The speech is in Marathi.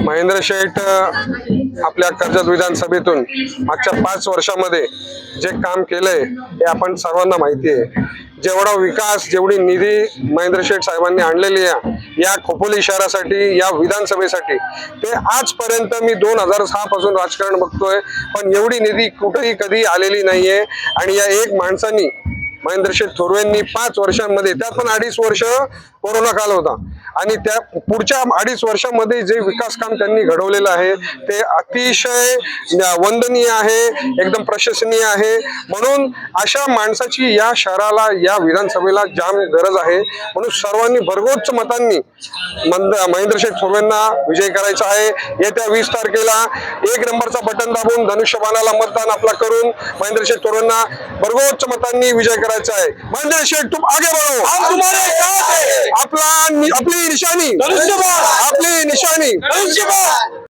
महेंद्र शेठ आपल्या कर्जत विधानसभेतून मागच्या पाच वर्षामध्ये जे काम केलंय हे आपण सर्वांना माहिती आहे. जेवढा विकास जेवढी निधी महेंद्र शेठ साहेबांनी आणलेली आहे या खोपोली शहरासाठी या विधानसभेसाठी ते आजपर्यंत मी दोन हजार सहा पासून राजकारण बघतोय पण एवढी निधी कुठेही कधी आलेली नाहीये. आणि या एक माणसानी महेंद्र शेठ थोरवेंनी पाच वर्षांमध्ये त्यात पण अडीच वर्ष कोरोना काल होता. आणि त्या पुढच्या अडीच वर्षामध्ये जे विकास काम त्यांनी घडवलेलं आहे ते अतिशय वंदनीय आहे एकदम प्रशंसनीय आहे. म्हणून अशा माणसाची या शहराला या विधानसभेला जाम गरज आहे. म्हणून सर्वांनी भरघोस मतांनी मंद महेंद्र शेठ थोरवेंना विजय करायचा आहे. येत्या वीस तारखेला एक नंबरचा बटन दाबून धनुष्यबाणाला मतदान आपला करून महेंद्र शेठ थोरवेंना भरघोस मतांनी विजय करायचा आहे. महेंद्र शेठ तुम आगे बढ़ो हम तुम्हारे साथ आपला आपली निशाणी. आपली निशाणी.